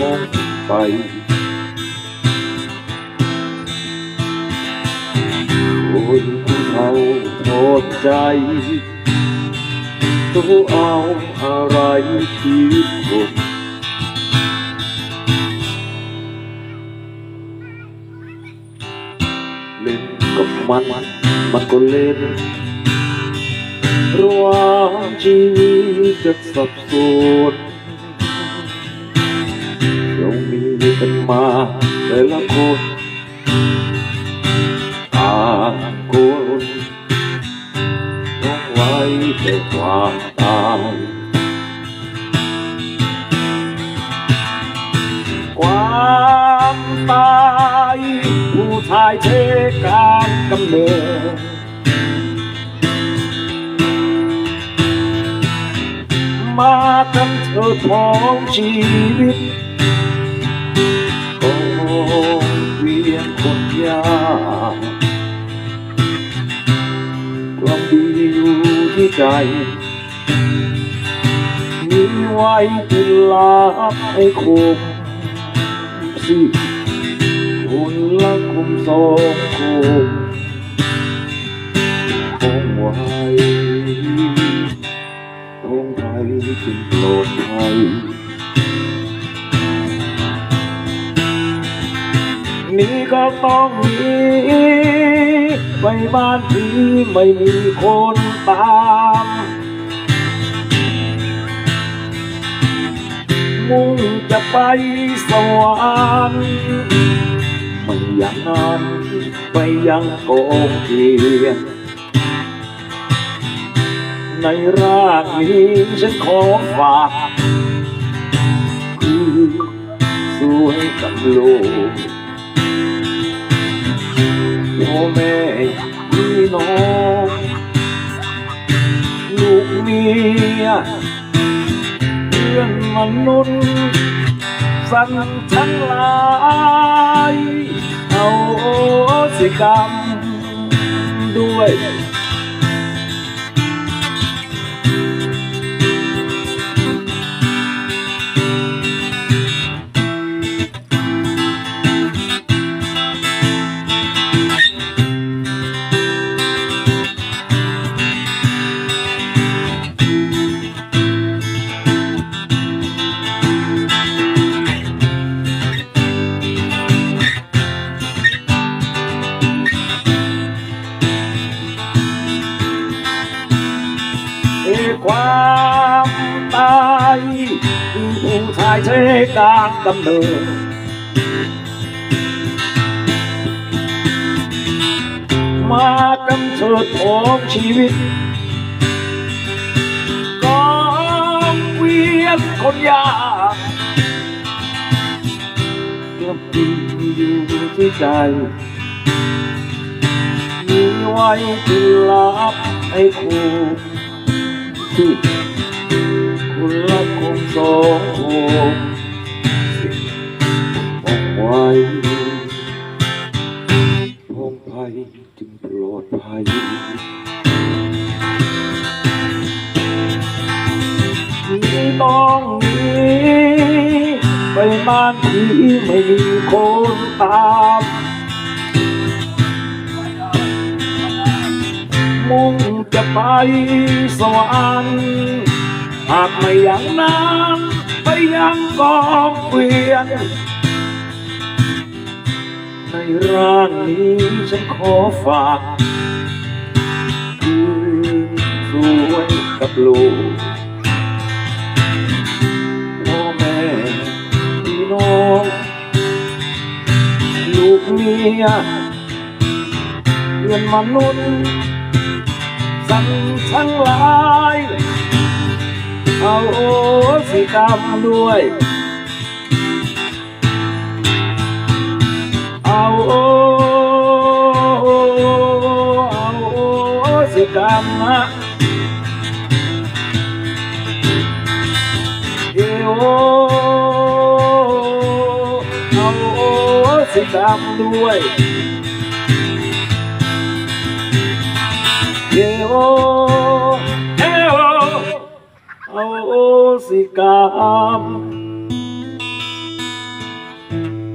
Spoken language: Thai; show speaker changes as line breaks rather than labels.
มองไปโอ้ยผู้เฒ่าโทษใจตัวเอาอะไรคิดคนเล่นกับมันมันก็เล่นระหว่างชีวิตจะสับสน กันมาแต่ละคนต่างคนต้องไว้แต่ความตายความตายผู้ทายเทการกำเนิดมากันเถิดของชีวิต ใจ มีไว้ที่ลาบให้คมสิคนละคุมสองคมคงไว้องไทยจึงโปรดภัยนี่ก็ต้องมี ไปบ้านที่ไม่มีคนตามมุ่งจะไปสวรรค์ไม่อย่างนั้นไปยังกองเทียนในร่างนี้ฉันขอฝากคือสวยกับโลก แม่พี่น้องลูกเมียเพื่อนมนุษย์สันทั้งหลายเอาสิกรรมด้วย ผู้ชายเทการกำเนิดมากันเถิดของชีวิตกองเวียนคนยากเกือบดีอยู่ที่ใจมีไว้ที่ลับให้คู่ที่ คุณละคงสองคงบอกไว้พงภัยจึงปลอดภัยมีน้องนี้ไปบ้านที่ไม่มีคนตามมุ่งจะไปสวรรค์ หากไม่อย่างนั้นไปยังกองเกวียน ในร่างนี้ฉันขอฝากคืนสวยกับลูกพ่อแม่พี่น้อง ลูกเมียเพื่อนมนุษย์สั่งทั้งหลาย เอาโอสิกรรมด้วย เอาโอเอาโอสิกรรมนะเอโอเอาโอสิกรรมด้วย เ